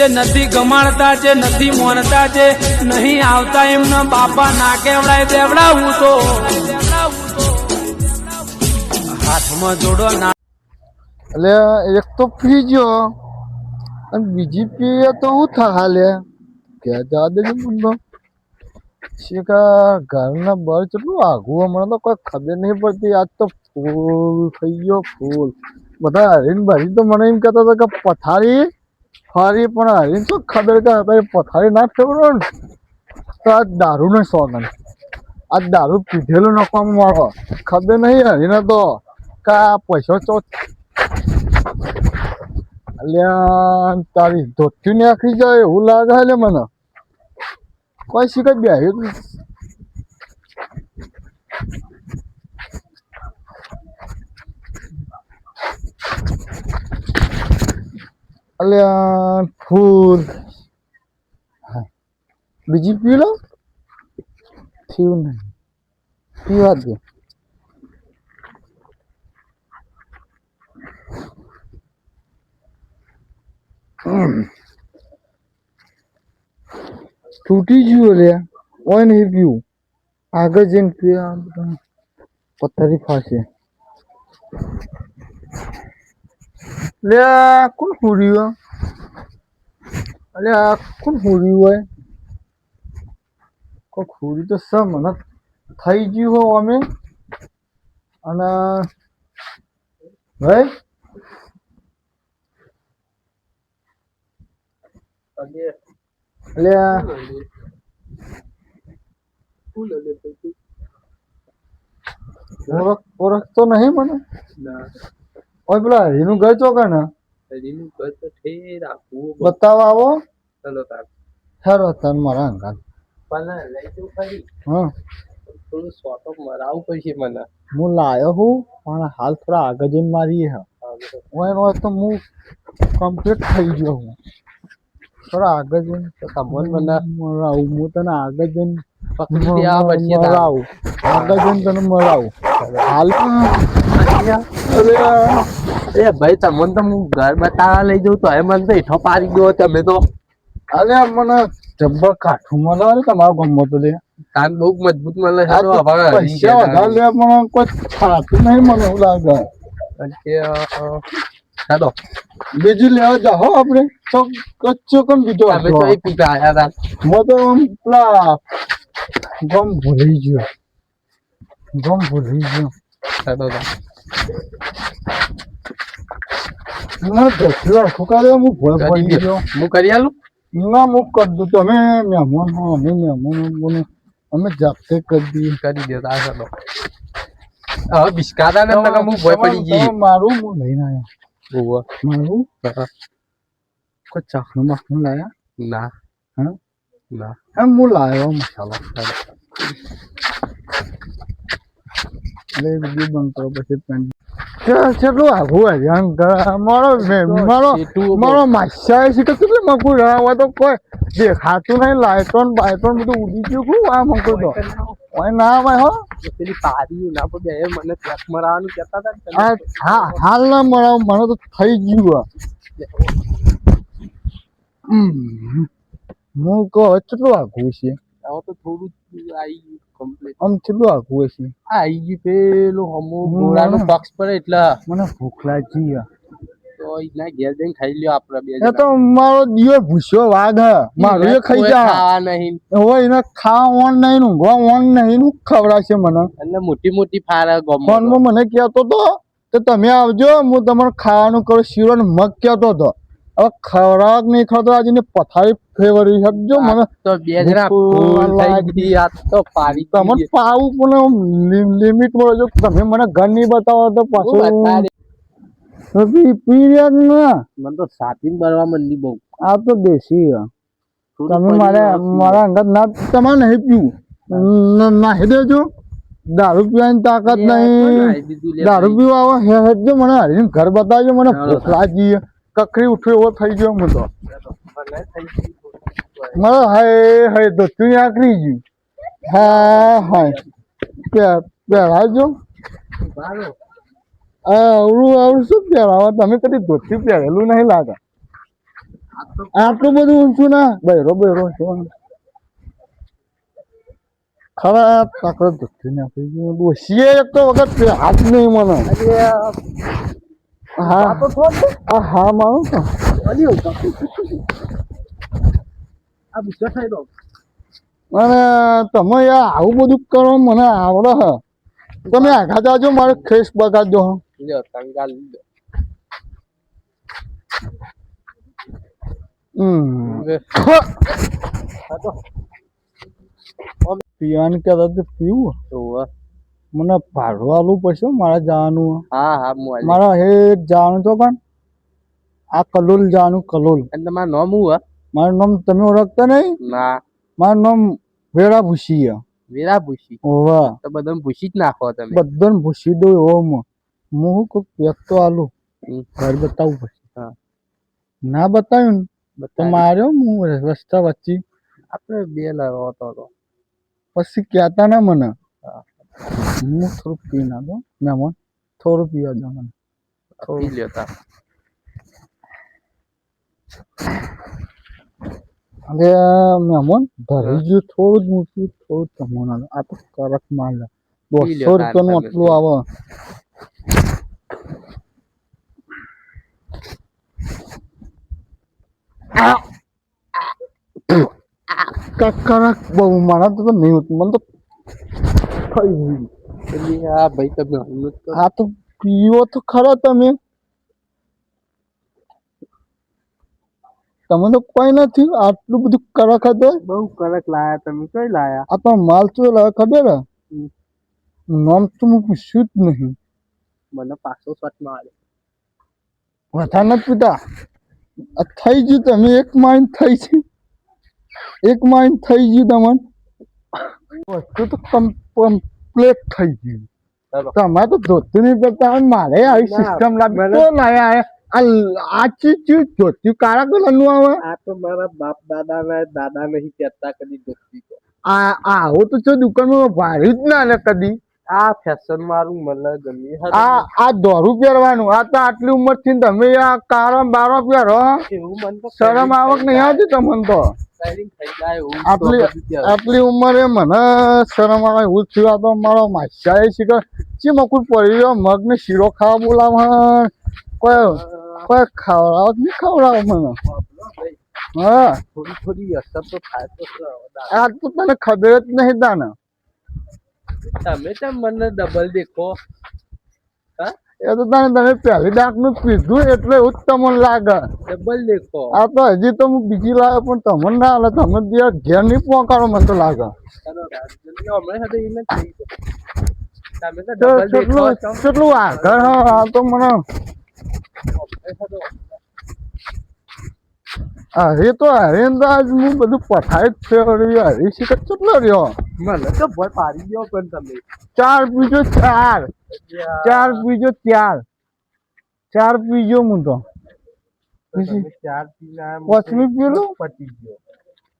જે નથી ગમાડતા જે નથી મોનતા જે નહીં આવતા એમના બાપા ના કેવડાય, દેવડાવું તો. હાથમાં જોડો ના એટલે એક તો ફ્રી ગયો. અને બીજી પીએ તો હું થા હાલે કે જા દેજો મને છે ઘરના બળ કેટલું આઘું હમણાં તો કોઈ ખબર નહીં પડતી. આજ તો ફૂલ થઈ ગયો ફૂલ. બધા હરીને ભરી તો મને એમ કહેતા હતા કે પથારી ફરી પણ હરીને શું ખબર કે અત્યારે પથારી ના ફેવરો ને? તો આ દારૂ ને સોગન આ દારૂ પીધેલું નફામાં મારો ખબર નહીં હરીને તો કે આ પૈસો ચો તારી ધોતી આખી જાય એવું લાગે મને. કોઈ શીખે બેહ્યું અલ્યા ફૂલ. બીજી પી લો થયું નહીં. પીવા દે. તૂટી ગયું અલ્યા ઓય નહીં પીવું. આગળ જઈને પીવા. પથ્થરી ફાશે લે કોણ હુર્યું અલે કોણ હુર્યું હોય કોઈ હુરી તો સ મને થઈ ગયું હો અમે અને ભાઈ ઓળખ ઓળખતો નહીં મને ઓય પેલા હરીનું ઘર ચોકણ બતાવ આવો. હેરો તન મારા અંગાત હા. થોડું શોર્ટ ઓફ મરાવું પડશે મને. હું લાયો હું પણ હાલ થોડા આગળ જઈને મારી હા. ઓય નો તો હું કમ્પ્લીટ થઈ ગયો હું. થોડા આગળ જઈને તમને મને. મરાવું હું તને આગળ જઈને પકડી આ પછી તારે. મરાવું. આગળ જઈને તને મરાવું. હાલ. અરે ભાઈ તમને તો હું ઘર બતાવવા લઈ જઉં તો એ મને તો હેઠો પાડી ગયો તમે તો. અરે મને જબ્બર કાઠું મળે ને તમારો ગમો તો લે. કાન બહુ મજબૂત મળે છે તો હવે પૈસા વધારે લે પણ કોઈ થાતું નહીં મને એવું લાગે. કે ચાલો. બીજું લેવા જાઓ આપણે. તો કચ્છો કેમ બીજો તમે તો એ પીતા આયા હતા મો તો આમ પેલા ગમ ભૂલી ગયો. ગમ ભૂલી ગયો. ચાલો. ના દસલો કાઢ્યો હું ભોય પડી ગયો. હું કરી આલું? ના હું કરી દઉં તમે મહેમાન હો અમે મહેમાન. બોલો અમે જાતે કરી દઈએ. કરી દો આ ચાલો હવે બિસ્કાતા ને નકર હું ભોય પડી ગઈ. મારું હું લઈને આવ્યો બોવા મારું? હા. ચાખનું માખનું લાયા? ના. હા? ના. એમ હું લાવ્યો મસાલો. એટલે બીજું બંધ કરો પછી પેન્ટ કેટલું આઘું હરિયાણ મારો મારો મારો માસ્યા છે કે કેટલી મકું રહ્યા તો કોઈ દેખાતું નહીં. લાઇટોન બાઇટોન બધું ઉડી ગયું. કું આ મકું તો? ઓય ના ભાઈ હો. પેલી પારી ના પડે એ મને ચેક મરાવાનું કહેતા હતા. હા હાલ ના મળાવ મને તો થઈ ગયું આ. હું કહો કેટલું આઘું છે? હવે તો થોડું આવી ગયું. Complete. આમ કેટલું આઘું હશે આ આઈ ગયું પેલું હમો ગોળાનો પક્ષ પડે એટલે. મને ભૂખ લાગી તો એના ઘેર જઈને ખાઈ લ્યો આપડે બે જણા. તો મારો દિયો ભૂસ્યો વાઘ. મારો એ ખાઈ જા. ખાવા નહીં. હવે એને ખાવા ઓન નહીં ઊંઘવા ઓન નહીં નું ખવડાવશે મને. એટલે મોટી મોટી ફાર ગમ ફોનમાં મને કહેતો તો તો તમે આવજો હું તમને ખાવાનું કરું શીરો ને મગ કહેતો હતો હવે ખવડાવ નહીં ખવડાવ આજે પથારી ફેવરી સમજો મને તો બે જણા ફૂલ થઈ આ તો પાવી તમને. પાવું પણ લિમિટમાં જો તમે મને ઘર નહીં બતાવો તો પાછું બતાડે. પછી પી રહ્યા જ ના. મને તો સાતીન બરવા નહીં બહુ. આ તો દેશી. તમે મારે મારા અંગત ના તમારે નહીં પીવું. નાહી દેજો. દારૂ પીવાની તાકાત નહીં. દારૂ. પીવા આવો હેજો મને હરીને ઘર બતાવજો મને. ભૂખ લાગી છે. કકરી ઉઠ્યો એવો થઈ ગયો હું તો મને હાય હાય તો આકરી ગયું? હા હાય. કે પહેરાવજો બારો. આ અવળું અવળું શું પહેરાવો તમે કદી ધોતી પહેરેલું નહીં લાગે. આટલું બધું ઊંચું ના. બૈરો બૈરો છું ખરા તાકડ ધોતી નાખી ગયું ડોસીએ એક તો વખત હાથ નહીં મને. હા. આ હા મારું તો આ ગુસ્સો થઈ દો. અને તમે આવું બધું કરો મને આવડે હ. તમે આઘા જાજો મારે ખેસ બગાડજો હો. લ્યો કંગાલ પીવાનું તો. પીવું. મને ભાડું આલું પડશે મારે જવાનું હા. હા મારે. મારા હેઠ જવાનું તો પણ આ કલોલ જવાનું કલોલ. અને તમારું નામ હું? મારું નામ તમે ઓળખતા નહીં? ના. મારું નામ વેરા ભૂસી વેરા ભૂસી ઓવા તો બધાને ભૂસી જ નાખો તમે. બધાને ભૂસી દો એવો હું. હું વ્યક્તો આલું. ઘર બતાવવું પડશે હા. ના બતાવ્યું ને તો માર્યો હું રસ્તા વચ્ચે. આપણે બે લડો તો તો. પછી કહેતા ના મને. હા. હું થોડું પી ના દો મહેમાન થોડું પીવા દો મને પી લ્યો તાર. અરે મહેમાન ભરી ગયું થોડું જ મૂક્યું થોડું તમને આલો. આ તો કરક માલ તાર રૂપિયાનું આટલું આવે કરક બહુ મારા તો નહીં હોતું મને તો થઈ ગયું આ ભાઈ તમે હમણાં તો આ તો પીવો તો ખરો તમે. તમે તો કોઈ નથી આટલું બધું કરક હતો બહુ કડક લાયા તમે કઈ લાયા? આ તો માલ તો લાયા ખબર? હે નામ તો હું પૂછ્યું જ નહીં. મને પાછો શોટ મારે વધારે નથી પીતા. આ થઈ ગયું તમે એક માઇન થઈ છે એક માઇન થઈ ગયું તમને. વસ્તુ તો કમ્પ્લેટ થઈ ગયું. તમે તમારે તો ધોતું નહીં પડતા મારે આવી સિસ્ટમ લાગે. તો લાયા આ ચીજ ધોતું કાળા કલરનું આવે? આ તો મારા બાપ દાદા ના દાદા નહીં પહેરતા કદી દોસ્તી આ આવું તો છે દુકાનમાં ભાર્યું જ ના કદી. આ ફેશન મારું મને ગમી આ આ દોરું પહેરવાનું આ તો આટલી ઉંમરથી તમે આ કારમ બારો પહેરો શરમ આવક નહીં આવતી તમને તો. આટલી આટલી ઉંમરે મને શરમ આવે એવું થયું. આ તો મારો માસ્યા એ શીખર ચી મકુર પડી ગયો મગ ને શીરો ખાવા બોલાવ કોઈ કોઈ ખવડાવ નહીં ખવડાવ મને. હા. થોડી થોડી અસર તો થાય તો આ તો તને ખબર જ નહીં તાને તમે તો મને ડબલ દેખો. એ તો તને તને પહેલી દાંતનું પીધું એટલે એવું તમને લાગે. ડબલ દેખો. આ તો હજી તો હું બીજી લાવે પણ તમને ના હાલે તમે ત્યાં ઘેર નહીં પહોંચાડો મને તો લાગે. તમે કેટલું કેટલું આગળ હા તો મને હરી તો હરી હું બધું પઠાય જ ફેરવી હરી શીખર કેટલો રહ્યો? મને તો ભય પાડી ગયો પણ તમે. ચાર પીજો ચાર. ચાર પીજો ચાર. ચાર પીજો હું તો ચાર પાંચમી પીલું? પતી ગયો.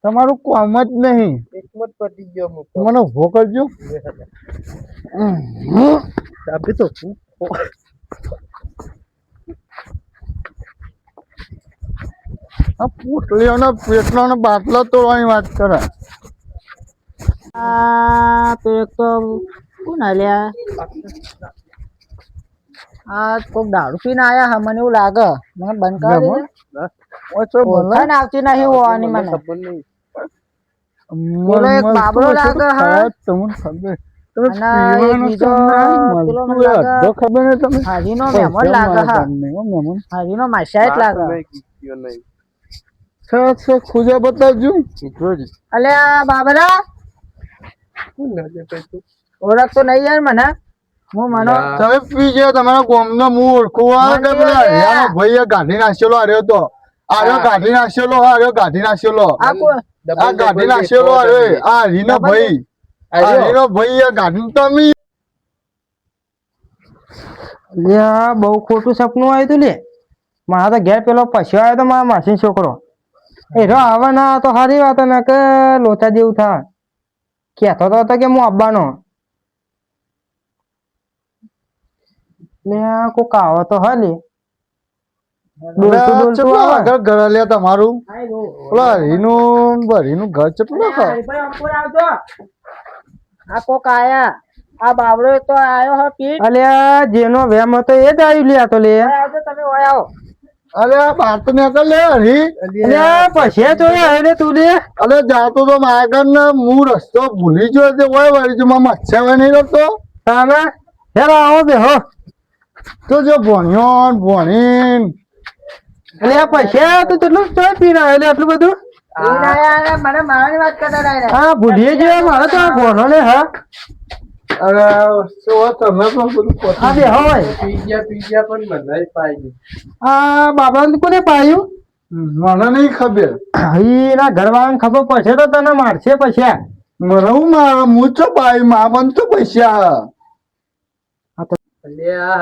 તમારું કોમ જ નહીં. એકમાં જ પતી ગયો. મને ઊભો કરજો તમે તો આ પેટલો પેટનો બાટલો તોડવાની વાત કરે. આ પેલો તો કોણ આલ્યા? આ કોક દારૂ પીને આયા હા મને એવું લાગે. મને બંધ કરી દે. ઓછો ઓળખાણ આવતી નહીં હોવાની મને ખબર નહીં. પેલો એક બાબરો લાગે હા. તમને ખબર? હાજીનો મહેમાન લાગે હા? તમને, હો હાજીનો માસાયત વાત લાગે છે, ખુજા બતાવજો. અલ્યા બાબરા? ઓળખતો નહીં યાર મને. હું માનો તમે પી ગયો તમારા ગોમનો હું ઓળખું આ કે યાર. હરિયાનો ભાઈએ ગાંધી નાખેલો આર્યો તો આર્યો. ગાંધી નાખેલો આર્યો ગાંધી નાખેલો આ ગાંધી નાખેલો દેખો આ રીનો ભાઈ. હરીનો ભાઈ આ ગાંધી તમે. લ્યા બહુ ખોટું સપનું આવ્યું તું લે. મારા તો ઘેર પેલો પછ્યો આવ્યો તો મારા માસી છોકરો. એ રો આવે ના તો સારી વાત ને કે લોચા જેવું થા. કહેતો તો હતો કે હું આવવાનો. લે કોક આવો તો હા લે ડોલતું ડોલતું ચેટલું આવે. આગળ ઘર લે તમારું? હરીનું હરીનું ઘર ચેટલું આ કોક આયા. આ બાબડો તો આયો હો અલ્યા જેનો વેમ હતો એ જ આવ્યું લે તો લે. તમે ઓય આવો. અરે આ બાર તો નીકળ લે હરી. અરે પછી તો આવે ને તું લે અરે જાતો તો આગળ ને હું રસ્તો ભૂલી ગયો તે હોય વળી જો માં મચ્છર હોય નહીં રસ્તો તારે? હેલો આવો બે હો. તો જો ભણ્યો ભણીન અરે પછી તું કેટલું ચોય પીને આવ્યો લે આટલું બધું? મને મારવાની વાત કરતા હા ભૂલીએ જે મારે તો ભણો ભોનો ને હા. મને પાયું ખબર. ઈ ઘરવાળાને ખબર પડશે તો તને મારશે પછી મને હું મારા? હું છો ભાઈ મા બંધ તો પૈસા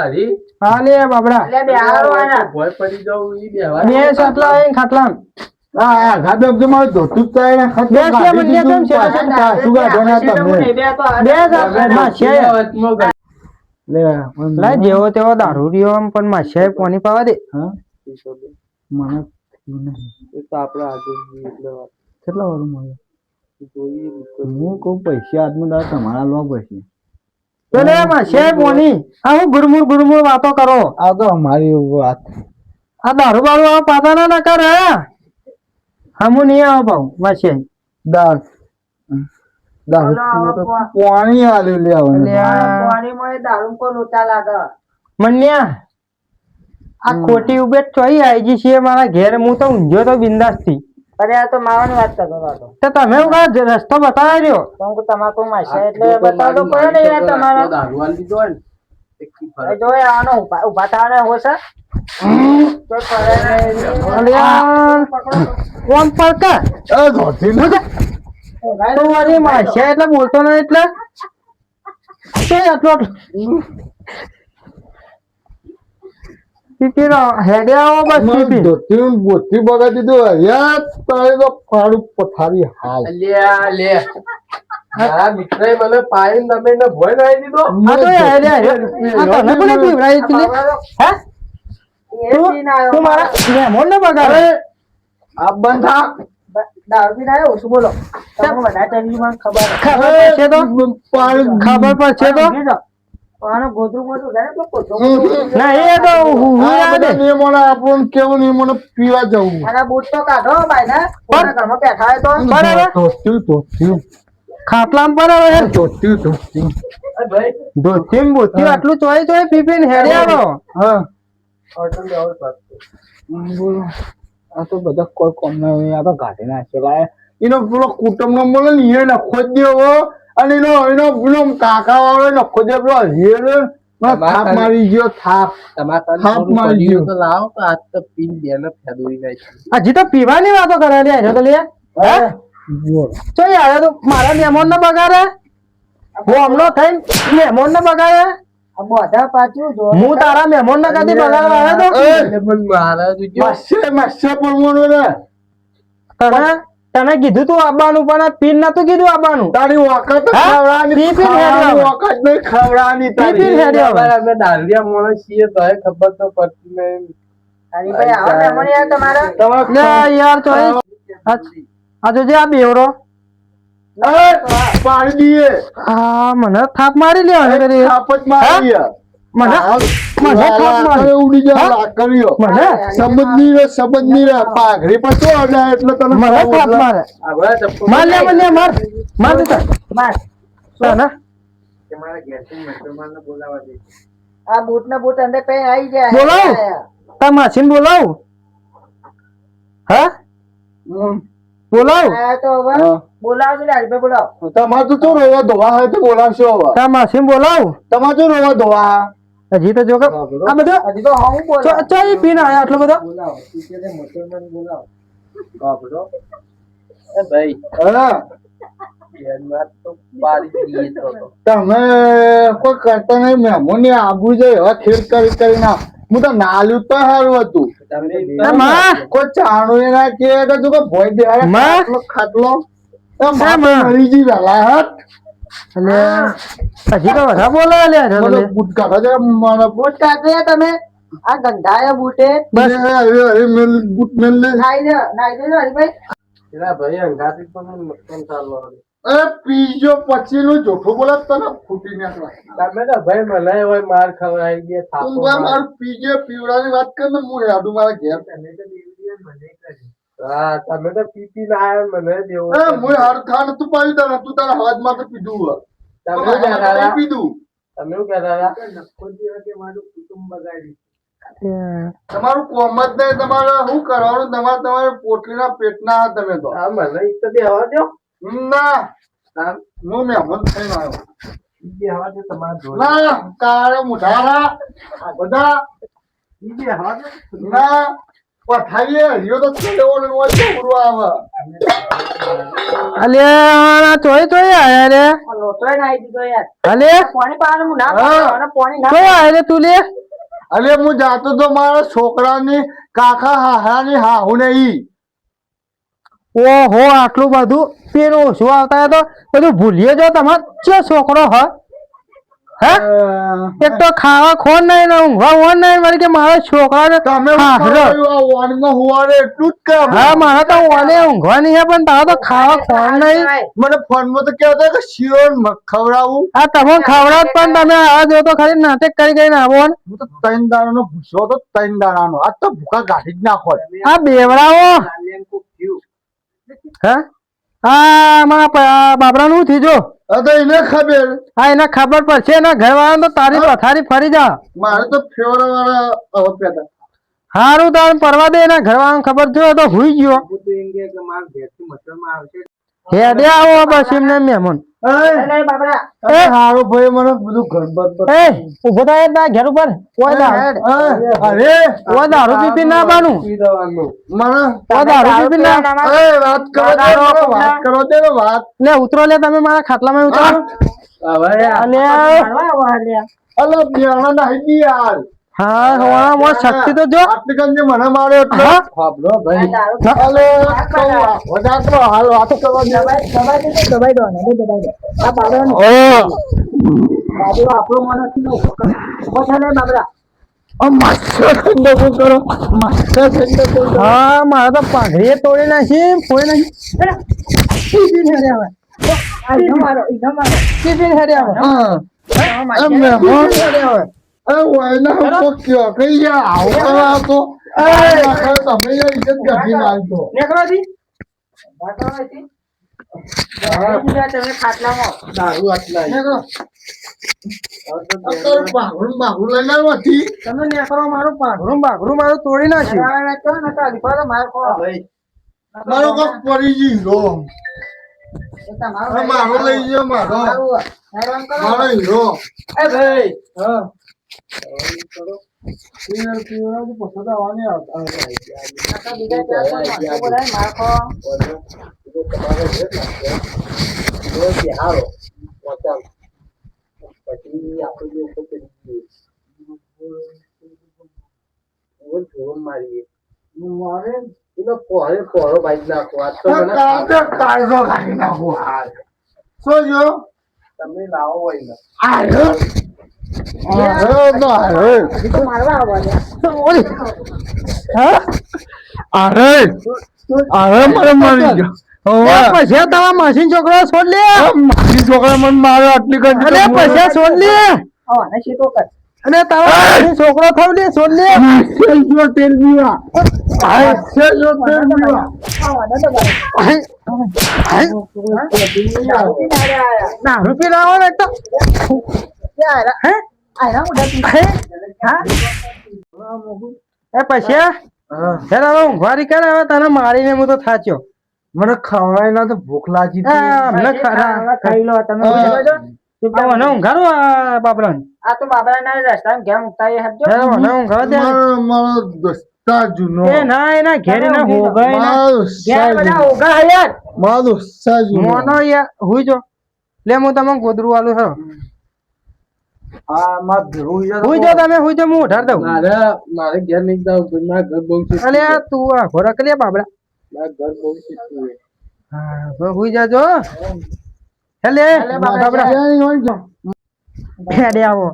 હરી. હા લે બાબડા બે ખાટલા ને ના જેવો તેવો દારૂ રહ્યો આમ પણ માછાએ કોની પાવા દે? મને કેટલા વાર મળે? હું કઉ પૈસા હાથમાં દાવ તમારા લો પછી. તો લે કોની? આ હું ગુરમુર ગુરમુર વાતો કરો. આ તો અમારી વાત. આ દારૂ બારૂ આ પાતાના ના કરે હમું નહીં આવો ભાવ માછાએ દાળ. દાળ પાણી આલ્યું લે પાણીમાં એ દારૂ કો લોચા લાગે. મન્યા આ ખોટી ઉભે ચોઈ આઈજી છે મારા ઘેર હું તો ઊંઝો તો બિંદાસથી અરે આ તો માવાની વાત કરતો હતો તો તમે હું કાં રસ્તો બતાવી રહ્યો કેમ કે તમાકુ માસે એટલે બતાવતો પડે ને યાર તમારે. દારૂ આલી દીધો ને. જોઈ આવાનો ઊભા થવાના હોય છે. કોણ પડકા? એટલે બોલતો નહીં એટલે. આટલો બગાડી દીધું. યાર તારે તો ફાડું પથારી હાલ લે લે. મારા મિત્રએ મને પાડીને તમે એને ભોય નાખી દીધો આ તો હેડે આ તને કોને પીવડાવી હતી? હે. તું મારા મહેમાન ને બગાડે આ બંધ થા બોલો ખબર પડશે તો ને ના હું હું ના પીવા જવું બૂટ તો કાઢો ભાઈ ને બેઠા હોય તો બરાબર. ધોતી પર આવે છે ધોતી એ ભાઈ ધોતી આટલું ચોય ચોય પીપી ને હેડે આવો. હા. આ તો બધા કોઈ કોમ ના હોય. આ તો કાઢી નાખે ભાઈ. એનો પેલો કુટુંબ નો બોલે ને એ નખો જ દેવો અને એનો એનો પેલો કાકા વાળો નખો દે પેલો હેર થાપ મારી ગયો થાપ. થાપ મારી ગયો તો લાવો તો આજ તો પીન બેને ફેદવી નાખી હજી તો પીવાની વાતો કરે લે તો લે. હે? ચોય આવ્યો તો મારા મહેમાન ને બગાડે? હું હમણાં થઈને મહેમાન ને બગાડે બધા પાછું જો હું તારા મહેમાન ને કદી બગાડવા આવ્યો તો? પણ મારા તો જો. માસે માસે તને તને કીધું તું આવવાનું પણ પીન નતું કીધું આવવાનું તારી વખત હા? ખવડાવવાની પી પી ને ખાવાની હેડ્યો. વખત નહીં ખવડાવવાની પી પી ને બરાબર અમે દારૂડિયા છીએ તો ખબર તો પડતી નહીં. આવો ને યાર તમારે. યાર આ- આ જોજે આ પાડી દઈએ આ મને થાપ મારી લે હવે કરી થાપ જ મારી મને? મને થાપ મારી. ઉડી જાય હા? લાકડીઓ મને? સંબંધ રે સંબંધ રે. પાઘડી પર તો અડે એટલે તને મને થાપ. મારે. માર લે માર માર. દે તને. કે મારા મહેમાનને બોલાવવા દે. આ બૂટ ને બૂટ અંદર પહેરી આવી જાય. બોલાવ. બોલાવ. હા? હમ. બોલાવ. આ તો હવે હા. બોલાવજો ને હરીભાઈ તમારે તો રોવા ધોવા હોય તો બોલાવશો હવે. તાર માસીને બોલાવ. તમારે શું રોવા ધોવા? હજી તો જો કે આ બધું હજી તો હું બોલો ચો ચો પીને આયા આટલો બધો? બોલાવો. તું કે તે બાપડો એ ભાઈ હા. બેન વાત તો પાડી દઈએ તો તો. તમે કોઈ કરતા નહીં મહેમાનની આબુ જાય હવે ખેડ કરી કરી ના હું તો નાલ્યું તો સારું હતું. માં કોઈ ચાણું એ ના કે કે તું કે ભોય દે માં? ખાટલો ખાટલો. માં માં? મરી જી વેલા હટ. એટલે હજી તો વધારે બોલાવે લે હેડો તો મને લે. કાઢો છે મને બૂટ કાઢો તમે. આ ગંધાયા બૂટે. બસ. અરે અરે મેલ બુટ મેલ નાઈ દે નાઈ દે પેલા ભાઈ અંગાથી તો નુકસાન ચાલવા અરે પીજો પછી નું જોઠું બોલે તને ફૂટી નાખવા તમે તો ભાઈ મને હોય માર ખવડાવી દે થાપો માર. પીજે પીવડાની વાત કર ને હું હેડું મારા ઘેર. હા તમે તો ના મને દેવો એ હું હાર તારે તું તારા હાથમાં તો પીધું હોય. તમે તો કહેતા હતા? પીધું. તમે કહેતા હતા? તમારું કોમ જ નહીં તમારે શું કરવાનું? તમારે તમારે પોટલીના પેટના તમે તો. હા મને તો દેવા દો ના હા મહેમાન થઈને આવ્યો. ઈ દેવા દો તમારા ના કાળે મુઢારા આ બધા. ઈ દેવા દો. ના પથારીએ હરિયો તો ચડેવો ને હોય તો ઉડવા આવે? અલ્યા ચોય ચોય આયા રે. આ લોટોય નાઈ દીધો યાર. અલે? પાણી પાવાનું હું ના. પાવાનું પાણી ના ચોય આયા રે તું લે. અરે હું જાતો તો મારા છોકરાની કાકા હાહાની હાહુ ને ઈ ઓહો આટલું બધું પેલું શું આવતા તો બધું ભૂલીએ જો તમાર. ચે છોકરો હ? હે? એક તો ખાવા ખોન નહીં ને ઊંઘવા ઓન નહીં વળી કે મારા છોકરાને તમે હારો. વાનમાં હુવાડે એટલું જ કામ હા મારા તો ઓને ઊંઘવા નહીં હે પણ તારા તો ખાવા ખોન નહીં. મને ફોનમાં તો કહેતો કે શિરોન ખવડાવું. આ તમે ખવડાવ પણ તમે આ જો તો ખાલી નાટક કરી કરીને આવો ને હું તો ત્રણ દાડાનો ભૂસો તો ત્રણ દાડાનો. આ તો ભૂખા કાઢી જ નાખો. આ બેવડાવો. હે? પ- બાબરાનું થી જો? તો એને ખબર. હા એને ખબર પડશે. એના ઘરવાળા તો તારી પથારી ફરી જા. મારે તો ફેવરા વાળા હારું તાર પરવા દે. એના ઘરવાળાને ખબર થયો તો હુઈ ગયો. હેડે આવો બસ એમને મહેમાન. હારો ભાઈ મને બધું ઘર બધ ઊભો થાય ના ઘેર ઉપર. ઓય અરે ઓય દારૂ પી પી ના બાનું. મને ઓય દારૂ પી પી ના વાત કરો વાત કરો દે વાત. લે ઉતરો લે તમે મારા ખાટલામાં ઉતરો. હવે અલા નાહી યાર હા હોવા મોર શક્તિ તો જો. આટલી મને મારે એટલે હા. ફાબડો ભાઈ. તો વધારે હાલ વાતો કરવા દે. દબાઈ દે દબાઈ દો ને દબાઈ દે આ બાબરા ઓ. બાજુ આપણો માણસ નો ઊભો થાય બાબરા? હા મારા તો પાઘડીએ તોડી નાખી કોઈ નાખી ટીફિન હેડે આવે. મારો ઈનો મારો ટીફિન હેડે આવે હા એમ ને ટીફિન હેડે આવે એ વાયના હું કયો કઈ યાર આવું કરવા તો એ નખર તમે ખાટલામાં દારૂ આટલા નીકળો અત્યારે બાગડું બાગડું હતી તમે નીકળો મારું પાઘડું બાઘડું મારું તોડી નાખ્યું માર. કપ પડી ગયો મારો લઈ ગયો મારો. મારું હીરો. એ ભાઈ. હા. બીજા મારીએ મારે એનો પોરે પોરો બાઈક નાખો આ તો મને કાળજો કાઢી તમે લાવો હોય માસી છોકરો છોડ લે. મારી છોકરા મને મારે આટલી છોડ લે. કર. અને તારા માસી છોકરો થવ લે છોડ લે. તેલ પીવા ને લાવો ને તો. યાર હે? આયા ઉડા પી હે? હા? એ પછી હેર હવે ઊંઘવારી કરે હવે તને મારીને હું તો થાચ્યો. મને ખવાય ના તો ભૂખ લાગી ખાઈ લો તમે. મને આ બાબરાને આ તો બાબરા ના રસ્તા ઘેર મુકતા એ હેર મને ઊંઘાડો દે. મારો મારો દોસ્તા એ ના એના ઘેર એના હોગાય ના. ઘેર બધા દોસ્તા યાર. મારો દોસ્તા જૂનો. મોનો યાર હુઈ જો. લે હું તમને ગોદરું આલું છો હુઈ જો તમે હુઈ જો હું ઉઠાડ દઉં. મારે મારે ઘેર નહીં જાવ મારા ઘર બહુ છે. અલે તું આ ઘોડા લે બાબડા મારા ઘર બહુ છે. હા તો હુઈ જાજો. હેલે. બાબડા ક્યાંય હોય જો. હેડે આવો.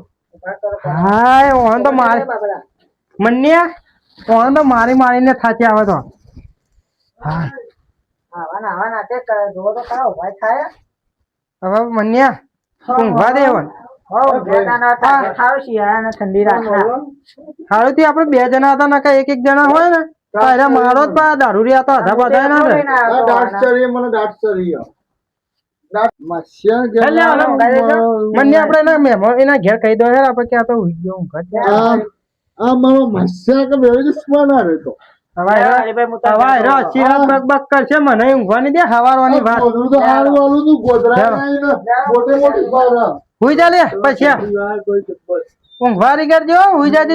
હાય ઓન તો મારે. મન્યા કોણ તો મારી મારીને થાચી આવે તો. આવા ને આવા નાટક કરે જોવો તો ખરા ભાઈ થાય. હવે મન્યા ઊંઘવા દે આપણે બે જણા હતા ના એક એક જણા હોય ને અરે મારો જ પા દારૂડિયા હતા અધા બધા ના. દાંત ચરી મને દાંત ચરી મને આપણે એના ઘેર કહી દો યાર આપડે ક્યાં તો ઉઈ ગયો ઊંઘ. આ મારો મસ્યા કે બેવી દુશ્મન આ રે હું ઊંઘવાની કરજો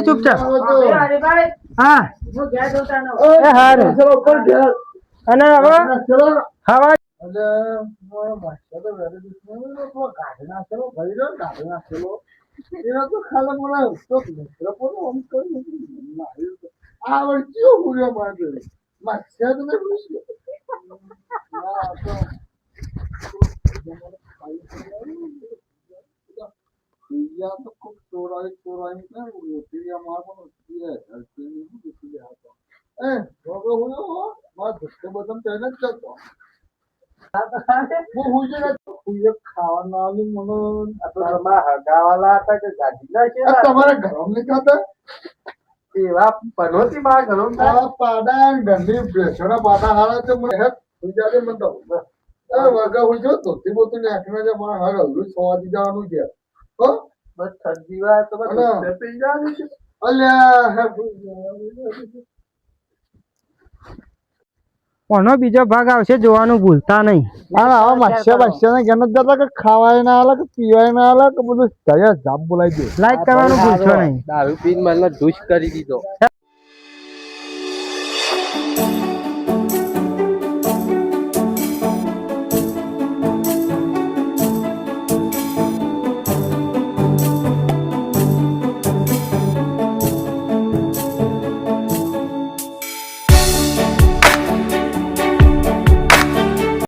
ચૂપચાપ. હા હું. જોતા અને હવે? હવા તો ખાલી મને તો મિત્ર પણ આમ કરી માર્યું તો. આ વળચ્યો પૂર્યો મારે માસ્યા તો મેં પૂછ્યું ના, આ તો બીજા તો ખૂબ ચોરાઈ ચોરાઈ ને રોટી અમાર પણ ઓછી હે. હલકી નહીં દીકરી આ તો. એ ભોગો હુયો હો માર ધક્કે બદમ તેને જ જતો હું હુઈ જઈને હુઈએ ખાવાના આવી મને આ તો તમારા હગાવાલા હતા કે ગાડી તમારે ઘરમાં નહીં ખાતા એવા પનોતી માં ઘણો આ પાડા ગંદી ભેંસોના પાડા હારા છે મને હેત જાજે મને તો વગા હુઈ જો તો તે બોતું ને આખના જે મારા હાર હલવું સવાદી જવાનું છે. હો? બસ ઠંડી વાર તો બસ પી જવાનું છે. અલ્યા કોનો બીજો ભાગ આવશે જોવાનું ભૂલતા નહીં. ના આવા માસ્યા બાસ્યા ને ઘેર જતા કે ખાવાય ના આલે કે પીવાય ના આલે કે બધું જયા જાપ બોલાવી દે. લાઈક કરવાનું ભૂલશો નહીં. દારૂ પીને મને ઢૂસ કરી દીધો.